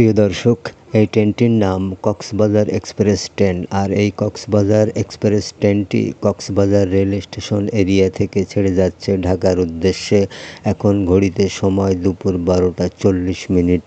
প্রিয় দর্শক, এই ট্রেনটির নাম কক্সবাজার এক্সপ্রেস ট্রেন আর এই কক্সবাজার এক্সপ্রেস ট্রেনটি কক্সবাজার রেল স্টেশন এরিয়া থেকে ছেড়ে যাচ্ছে ঢাকার উদ্দেশ্যে। এখন ঘড়িতে সময় দুপুর বারোটা চল্লিশ মিনিট।